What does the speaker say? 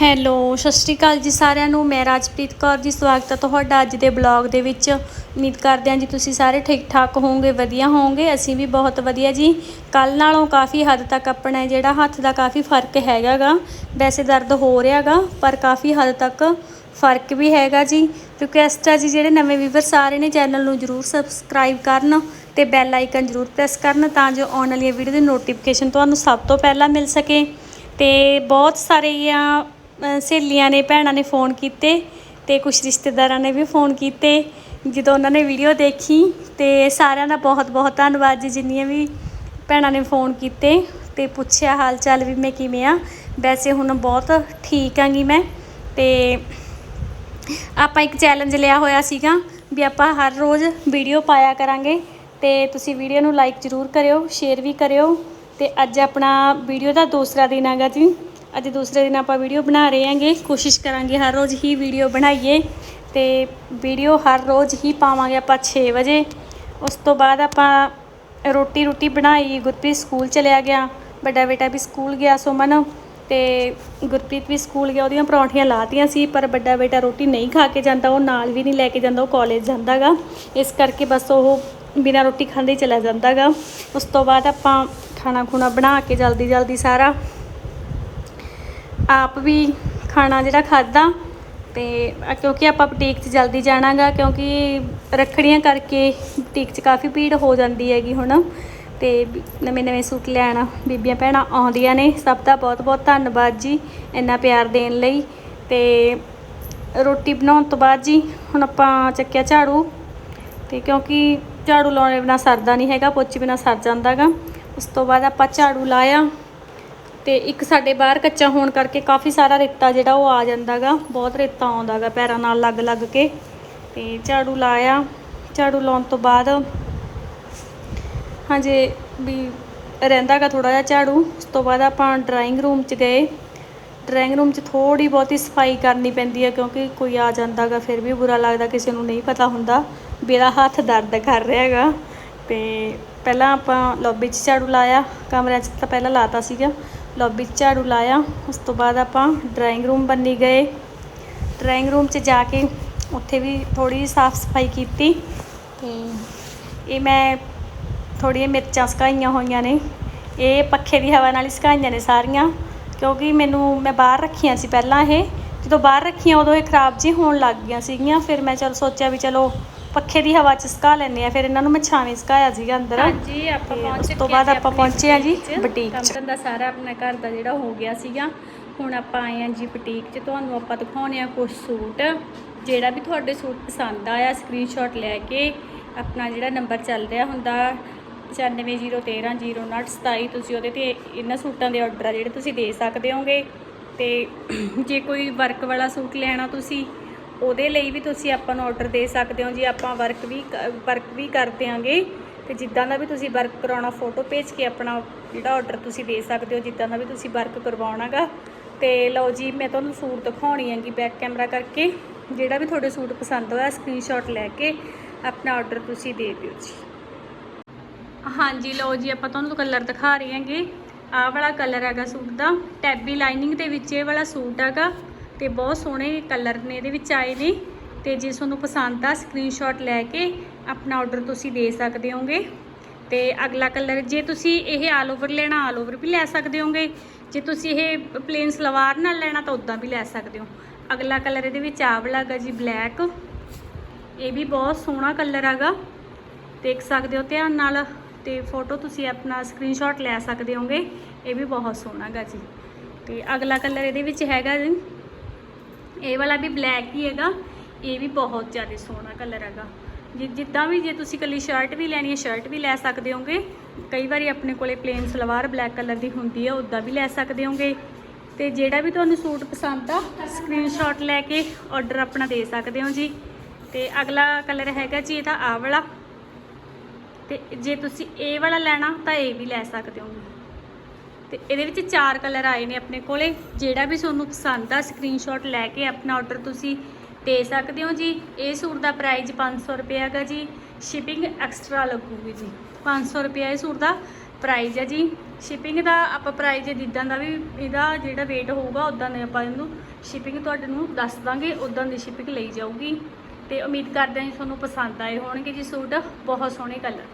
Hello, ਸਤਿ ਸ਼੍ਰੀ ਅਕਾਲ ਜੀ ਸਾਰਿਆਂ ਨੂੰ। ਮੈਂ ਰਾਜਪ੍ਰੀਤ ਕੌਰ ਜੀ। ਸਵਾਗਤ ਹੈ ਤੁਹਾਡਾ ਅੱਜ ਦੇ ਬਲੌਗ ਦੇ ਵਿੱਚ। ਉਮੀਦ ਕਰਦੇ ਹਾਂ ਜੀ ਤੁਸੀਂ ਸਾਰੇ ਠੀਕ ਠਾਕ ਹੋਵੋਗੇ, ਵਧੀਆ ਹੋਵੋਗੇ। ਅਸੀਂ ਵੀ ਬਹੁਤ ਵਧੀਆ ਜੀ। ਕੱਲ ਨਾਲੋਂ ਕਾਫੀ ਹੱਦ ਤੱਕ ਆਪਣਾ ਜਿਹੜਾ ਹੱਥ ਦਾ ਕਾਫੀ ਫ਼ਰਕ ਹੈਗਾਗਾ। ਵੈਸੇ ਦਰਦ ਹੋ ਰਿਹਾਗਾ, ਪਰ ਕਾਫੀ ਹੱਦ ਤੱਕ ਫ਼ਰਕ ਵੀ ਹੈਗਾ ਜੀ। ਰਿਕੁਐਸਟ ਆ ਜੀ, ਜਿਹੜੇ ਨਵੇਂ ਵੀਵਰ ਸਾਰੇ ਨੇ ਚੈਨਲ ਨੂੰ ਜਰੂਰ ਸਬਸਕ੍ਰਾਈਬ ਕਰਨ ਤੇ ਬੈਲ ਆਈਕਨ ਜਰੂਰ ਪ੍ਰੈਸ ਕਰਨ ਤਾਂ ਜੋ ਆਉਣ ਵਾਲੀਆਂ ਵੀਡੀਓ ਦੀ ਨੋਟੀਫਿਕੇਸ਼ਨ ਤੁਹਾਨੂੰ ਸਭ ਤੋਂ ਪਹਿਲਾਂ ਮਿਲ ਸਕੇ। ਤੇ ਬਹੁਤ ਸਾਰੇ ਆ ਸਹੇਲੀਆਂ ਨੇ, ਭੈਣਾਂ ਨੇ ਫੋਨ ਕੀਤੇ ਤੇ ਕੁਝ ਰਿਸ਼ਤੇਦਾਰਾਂ ਨੇ ਵੀ ਫੋਨ ਕੀਤੇ। ਜਦੋਂ ਉਹਨਾਂ ਨੇ ਵੀਡੀਓ ਦੇਖੀ ਤੇ ਸਾਰਿਆਂ ਦਾ ਬਹੁਤ ਬਹੁਤ ਧੰਨਵਾਦ ਜੀ, ਜਿੰਨੀਆਂ ਵੀ ਭੈਣਾਂ ਨੇ ਫੋਨ ਕੀਤੇ ਤੇ ਪੁੱਛਿਆ ਹਾਲ ਚਾਲ ਵੀ ਮੈਂ ਕਿਵੇਂ ਆ। ਵੈਸੇ ਹੁਣ ਬਹੁਤ ਠੀਕ ਆਂਗੀ ਮੈਂ ਤੇ ਆਪਾਂ ਇੱਕ ਚੈਲੰਜ ਲਿਆ ਹੋਇਆ ਸੀਗਾ ਵੀ ਆਪਾਂ ਹਰ ਰੋਜ਼ ਵੀਡੀਓ ਪਾਇਆ ਕਰਾਂਗੇ ਤੇ ਤੁਸੀਂ ਵੀਡੀਓ ਨੂੰ ਲਾਈਕ ਜ਼ਰੂਰ ਕਰਿਓ ਸ਼ੇਅਰ ਵੀ ਕਰਿਓ ਤੇ ਅੱਜ ਆਪਣਾ ਵੀਡੀਓ ਦਾ ਦੂਸਰਾ ਦਿਨ ਹੈਗਾ ਜੀ। ਅੱਜ ਦੂਸਰੇ ਦਿਨ ਆਪਾਂ ਵੀਡੀਓ ਬਣਾ ਰਹੇ ਹਾਂਗੇ। ਕੋਸ਼ਿਸ਼ ਕਰਾਂਗੇ ਹਰ ਰੋਜ਼ ਹੀ ਵੀਡੀਓ ਬਣਾਈਏ ਤੇ ਵੀਡੀਓ ਹਰ ਰੋਜ਼ ਹੀ ਪਾਵਾਂਗੇ ਆਪਾਂ 6 ਵਜੇ। ਉਸ ਤੋਂ ਬਾਅਦ ਆਪਾਂ ਰੋਟੀ ਰੋਟੀ ਬਣਾਈ। ਗੁਰਪ੍ਰੀਤ ਸਕੂਲ ਚਲਿਆ ਗਿਆ। ਵੱਡਾ ਬੇਟਾ ਵੀ ਸਕੂਲ ਗਿਆ ਸੁਮਨ ਤੇ ਗੁਰਪ੍ਰੀਤ ਵੀ ਸਕੂਲ ਗਿਆ। ਉਹਦੀਆਂ ਪਰੌਂਠੀਆਂ ਲਾਤੀਆਂ ਸੀ, ਪਰ ਵੱਡਾ ਬੇਟਾ ਰੋਟੀ ਨਹੀਂ ਖਾ ਕੇ ਜਾਂਦਾ। ਉਹ ਨਾਲ ਵੀ ਨਹੀਂ ਲੈ ਕੇ ਜਾਂਦਾ, ਉਹ ਕਾਲਜ ਜਾਂਦਾਗਾ। ਇਸ ਕਰਕੇ ਬਸ ਉਹ ਬਿਨਾਂ ਰੋਟੀ ਖਾਂਦੇ ਹੀ ਚਲਾ ਜਾਂਦਾਗਾ। ਉਸ ਤੋਂ ਬਾਅਦ ਆਪਾਂ ਖਾਣਾ ਖੁਣਾ ਬਣਾ ਕੇ ਜਲਦੀ ਜਲਦੀ ਸਾਰਾ ਆਪ ਵੀ ਖਾਣਾ ਜਿਹੜਾ ਖਾਦਾ ਤੇ ਕਿਉਂਕਿ ਆਪਾਂ ਬੁਟੀਕ 'ਚ ਜਲਦੀ ਜਾਣਾਗਾ, ਕਿਉਂਕਿ ਰੱਖੜੀਆਂ ਕਰਕੇ ਬੁਟੀਕ 'ਚ ਕਾਫੀ ਭੀੜ ਹੋ ਜਾਂਦੀ ਹੈਗੀ ਹੁਣ ਤੇ ਨਵੇਂ ਨਵੇਂ ਸੂਟ ਲੈਣ ਬੀਬੀਆਂ ਭੈਣਾਂ ਆਉਂਦੀਆਂ ਨੇ। ਸਭ ਦਾ ਬਹੁਤ ਬਹੁਤ ਧੰਨਵਾਦ ਜੀ ਇੰਨਾ ਪਿਆਰ ਦੇਣ ਲਈ ਤੇ ਰੋਟੀ ਬਣਾਉਣ ਤੋਂ ਬਾਅਦ ਜੀ ਹੁਣ ਆਪਾਂ ਚੱਕਿਆ ਝਾੜੂ ਤੇ ਕਿਉਂਕਿ ਝਾੜੂ ਲਾਉਣੇ ਬਿਨਾ ਸਰਦਾ ਨਹੀਂ ਹੈਗਾ, ਪੋਚੇ ਬਿਨਾ ਸਰ ਜਾਂਦਾਗਾ। ਉਸ ਤੋਂ ਬਾਅਦ ਆਪਾਂ ਝਾੜੂ ਲਾਇਆ। ਤੇ ਇੱਕ ਸਾਡੇ ਬਾਹਰ ਕੱਚਾ ਹੋਣ ਕਰਕੇ ਕਾਫੀ ਸਾਰਾ ਰੇਤਾ ਜਿਹੜਾ ਉਹ ਆ ਜਾਂਦਾਗਾ, ਬਹੁਤ ਰੇਤਾ ਆਉਂਦਾਗਾ ਪੈਰਾਂ ਨਾਲ ਲੱਗ ਲੱਗ ਕੇ। ਤੇ ਝਾੜੂ ਲਾਇਆ, ਝਾੜੂ ਲਾਉਣ ਤੋਂ ਬਾਅਦ ਹਾਂਜੀ ਵੀ ਰਹਿੰਦਾਗਾ ਥੋੜਾ ਜਿਹਾ ਝਾੜੂ। ਉਸ ਤੋਂ ਬਾਅਦ ਆਪਾਂ ਡਰਾਇੰਗ ਰੂਮ 'ਚ ਗਏ। ਡਰਾਇੰਗ ਰੂਮ 'ਚ ਥੋੜੀ ਬਹੁਤੀ ਸਫ਼ਾਈ ਕਰਨੀ ਪੈਂਦੀ ਹੈ ਕਿਉਂਕਿ ਕੋਈ ਆ ਜਾਂਦਾਗਾ, ਫਿਰ ਵੀ ਬੁਰਾ ਲੱਗਦਾ, ਕਿਸੇ ਨੂੰ ਨਹੀਂ ਪਤਾ ਹੁੰਦਾ। ਵੀ ਹੱਥ ਦਰਦ ਕਰ ਰਿਹਾ ਹੈਗਾ ਤੇ ਪਹਿਲਾਂ ਆਪਾਂ ਲੌਬੀ 'ਚ ਝਾੜੂ ਲਾਇਆ, ਕਮਰਿਆਂ 'ਚ ਤਾਂ ਪਹਿਲਾਂ ਲਾਤਾ ਸੀਗਾ। ਲੌਬੀ 'ਚ ਝਾੜੂ ਲਾਇਆ, ਉਸ ਤੋਂ ਬਾਅਦ ਆਪਾਂ ਡਰਾਇੰਗ ਰੂਮ ਬੰਨੀ ਗਏ। ਡਰਾਇੰਗ ਰੂਮ 'ਚ ਜਾ ਕੇ ਉੱਥੇ ਵੀ ਥੋੜੀ ਸਾਫ਼ ਸਫ਼ਾਈ ਕੀਤੀ ਤੇ ਇਹ ਮੈਂ ਥੋੜ੍ਹੀਆਂ ਮਿਰਚਾਂ ਸਕਾਈਆਂ ਹੋਈਆਂ ਨੇ। ਇਹ ਪੱਖੇ ਦੀ ਹਵਾ ਨਾਲ ਹੀ ਸਕਾਈਆਂ ਨੇ ਸਾਰੀਆਂ, ਕਿਉਂਕਿ ਮੈਨੂੰ ਮੈਂ ਬਾਹਰ ਰੱਖੀਆਂ ਸੀ ਪਹਿਲਾਂ ਇਹ। ਜਦੋਂ ਬਾਹਰ ਰੱਖੀਆਂ ਉਦੋਂ ਇਹ ਖਰਾਬ ਜੀ ਹੋਣ ਲੱਗ ਗਈਆਂ ਸੀਗੀਆਂ, ਫਿਰ ਮੈਂ ਚਲ ਸੋਚਿਆ ਵੀ ਚਲੋ ਪੱਖੇ ਦੀ ਹਵਾ 'ਚ ਸੁਕਾ ਲੈਂਦੇ ਆ ਫਿਰ ਇਹਨਾਂ ਨੂੰ ਮੈਂ ਛਾਵੇਂ ਸੁਕਾਇਆ ਸੀਗਾ ਅੰਦਰ। ਹਾਂਜੀ ਆਪਾਂ ਪਹੁੰਚ ਉਸ ਤੋਂ ਬਾਅਦ ਆਪਾਂ ਪਹੁੰਚੇ ਆ ਜੀ। ਬੁਟੀਕ 'ਚ। ਕੰਮ ਧੰਦਾ ਸਾਰਾ ਆਪਣਾ ਘਰ ਦਾ ਜਿਹੜਾ ਹੋ ਗਿਆ ਸੀਗਾ। ਹੁਣ ਆਪਾਂ ਆਏ ਆ ਜੀ ਬੁਟੀਕ 'ਚ। ਤੁਹਾਨੂੰ ਆਪਾਂ ਦਿਖਾਉਣੇ ਆ ਕੁਝ ਸੂਟ। ਜਿਹੜਾ ਵੀ ਤੁਹਾਡੇ ਸੂਟ ਪਸੰਦ ਆਇਆ ਸਕਰੀਨਸ਼ਾਟ ਲੈ ਕੇ ਆਪਣਾ ਜਿਹੜਾ ਨੰਬਰ ਚੱਲ ਰਿਹਾ ਹੁੰਦਾ 9501309727 ਤੁਸੀਂ ਉਹਦੇ ਤੇ ਇਹਨਾਂ ਸੂਟਾਂ ਦੇ ਆਰਡਰ ਆ ਜਿਹੜੇ ਤੁਸੀਂ ਦੇ ਸਕਦੇ ਹੋਗੇ। ਤੇ ਜੇ ਕੋਈ ਵਰਕ ਵਾਲਾ ਸੂਟ ਲੈਣਾ ਤੁਸੀਂ ਉਹਦੇ ਲਈ ਵੀ ਤੁਸੀਂ ਆਪਾਂ ਨੂੰ ਆਰਡਰ ਦੇ ਸਕਦੇ ਹੋ ਜੀ, ਆਪਾਂ ਵਰਕ ਵੀ ਵਰਕ ਵੀ ਕਰ ਦਿਆਂਗੇ। ਤੇ ਜਿੱਦਾਂ ਦਾ ਵੀ ਤੁਸੀਂ ਵਰਕ ਕਰਾਉਣਾ ਫੋਟੋ ਭੇਜ ਕੇ ਆਪਣਾ ਜਿਹੜਾ ਆਰਡਰ ਤੁਸੀਂ ਦੇ ਸਕਦੇ ਹੋ, ਜਿੱਦਾਂ ਦਾ ਵੀ ਤੁਸੀਂ ਵਰਕ ਕਰਵਾਉਣਾਗਾ। ਤੇ ਲਓ ਜੀ, ਮੈਂ ਤੁਹਾਨੂੰ ਸੂਟ ਦਿਖਾਉਣੀ ਹੈਗੀ ਬੈਕ ਕੈਮਰਾ ਕਰਕੇ। ਜਿਹੜਾ ਵੀ ਤੁਹਾਡੇ ਸੂਟ ਪਸੰਦ ਹੋਇਆ ਸਕਰੀਨਸ਼ਾਟ ਲੈ ਕੇ ਆਪਣਾ ਆਰਡਰ ਤੁਸੀਂ ਦੇ ਦਿਓ ਜੀ। ਹਾਂਜੀ, ਲਓ ਜੀ, ਆਪਾਂ ਤੁਹਾਨੂੰ ਕਲਰ ਦਿਖਾ ਰਹੇ ਹਾਂਗੇ। ਆਹ ਵਾਲਾ ਕਲਰ ਹੈਗਾ ਸੂਟ ਦਾ। ਟੈਬੀ ਲਾਈਨਿੰਗ ਦੇ ਵਿੱਚ ਇਹ ਵਾਲਾ ਸੂਟ ਹੈਗਾ। ਤੇ ਬਹੁਤ ਸੋਹਣੇ ਕਲਰ ਨੇ, ਇਹਦੇ ਵਿੱਚ ਆਏ ਨੇ। ਤੇ ਜੇ ਤੁਹਾਨੂੰ ਪਸੰਦ ਆ ਸਕਰੀਨਸ਼ਾਟ ਲੈ ਕੇ ਆਪਣਾ ਆਰਡਰ ਤੁਸੀਂ ਦੇ ਸਕਦੇ ਹੋਗੇ। ਤੇ ਅਗਲਾ ਕਲਰ ਜੇ ਤੁਸੀਂ ਇਹ ਆਲ ਓਵਰ ਲੈਣਾ ਆਲ ਓਵਰ ਵੀ ਲੈ ਸਕਦੇ ਹੋਗੇ। ਜੇ ਤੁਸੀਂ ਇਹ ਪਲੇਨ ਸਲਵਾਰ ਨਾਲ ਲੈਣਾ, ਤਾਂ ਉਦਾਂ ਵੀ ਲੈ ਸਕਦੇ ਹੋ। ਅਗਲਾ ਕਲਰ ਇਹਦੇ ਵਿੱਚ ਆਹ ਵਾਲਾ ਹੈਗਾ ਜੀ ਬਲੈਕ ਇਹ ਵੀ ਬਹੁਤ ਸੋਹਣਾ ਕਲਰ ਹੈਗਾ। ਦੇਖ ਸਕਦੇ ਹੋ ਧਿਆਨ ਨਾਲ ਤੇ ਫੋਟੋ ਤੁਸੀਂ ਆਪਣਾ ਸਕਰੀਨਸ਼ਾਟ ਲੈ ਸਕਦੇ ਹੋਗੇ। ਇਹ ਵੀ ਬਹੁਤ ਸੋਹਣਾ ਹੈਗਾ ਜੀ। ਤੇ ਅਗਲਾ ਕਲਰ ਇਹਦੇ ਵਿੱਚ ਹੈਗਾ ਜੀ ਇਹ ਵਾਲਾ ਵੀ ਬਲੈਕ ਹੀ ਹੈਗਾ। ਇਹ ਵੀ ਬਹੁਤ ਜ਼ਿਆਦਾ ਸੋਹਣਾ ਕਲਰ ਹੈਗਾ। ਜਿ- ਜਿੱਦਾਂ ਵੀ ਜੇ ਤੁਸੀਂ ਕੱਲੀ ਸ਼ਰਟ ਵੀ ਲੈਣੀ ਹੈ ਸ਼ਰਟ ਵੀ ਲੈ ਸਕਦੇ ਹੋਗੇ। ਕਈ ਵਾਰੀ ਆਪਣੇ ਕੋਲੇ ਪਲੇਨ ਸਲਵਾਰ ਬਲੈਕ ਕਲਰ ਦੀ ਹੁੰਦੀ ਹੈ ਉਦਾਂ ਵੀ ਲੈ ਸਕਦੇ ਹੋਗੇ। ਤੇ ਜਿਹੜਾ ਵੀ ਤੁਹਾਨੂੰ ਸੂਟ ਪਸੰਦ ਆ ਸਕਰੀਨਸ਼ਾਟ ਲੈ ਕੇ ਆਰਡਰ ਆਪਣਾ ਦੇ ਸਕਦੇ ਹੋ ਜੀ। ਤੇ ਅਗਲਾ ਕਲਰ ਹੈਗਾ ਜੀ ਇਹਦਾ ਆ ਵਾਲਾ। ਤੇ ਜੇ ਤੁਸੀਂ ਇਹ ਵਾਲਾ ਲੈਣਾ, ਤਾਂ ਇਹ ਵੀ ਲੈ ਸਕਦੇ ਹੋ ਤੇ ਇਹਦੇ ਵਿੱਚ ਚਾਰ ਕਲਰ ਆਏ ਨੇ ਆਪਣੇ ਕੋਲੇ। ਜਿਹੜਾ ਵੀ ਤੁਹਾਨੂੰ ਪਸੰਦ ਆ ਸਕਰੀਨਸ਼ਾਟ ਲੈ ਕੇ ਆਪਣਾ ਆਰਡਰ ਤੁਸੀਂ ਦੇ ਸਕਦੇ ਹੋ ਜੀ। ਇਹ ਸੂਟ ਦਾ ਪ੍ਰਾਈਸ 500 ਰੁਪਏ ਹੈਗਾ ਜੀ। ਸ਼ਿਪਿੰਗ ਐਕਸਟਰਾ ਲੱਗੂਗੀ ਜੀ। 500 ਰੁਪਏ ਇਹ ਸੂਟ ਦਾ ਪ੍ਰਾਈਜ਼ ਹੈ ਜੀ। ਸ਼ਿਪਿੰਗ ਦਾ ਆਪਾਂ ਪ੍ਰਾਈਜ਼ ਜਿੱਦਾਂ ਦਾ ਵੀ ਇਹਦਾ ਜਿਹੜਾ ਰੇਟ ਹੋਊਗਾ ਉਦਾਂ ਦੇ ਆਪਾਂ ਇਹਨੂੰ ਸ਼ਿਪਿੰਗ ਤੁਹਾਡੇ ਨੂੰ ਦੱਸ ਦਾਂਗੇ ਉਦਾਂ ਦੀ ਸ਼ਿਪਿੰਗ ਲਈ ਜਾਊਗੀ। ਤੇ ਉਮੀਦ ਕਰਦੇ ਹਾਂ ਜੀ ਤੁਹਾਨੂੰ ਪਸੰਦ ਆਏ ਹੋਣਗੇ ਜੀ ਸੂਟ। ਬਹੁਤ ਸੋਹਣੇ ਕਲਰ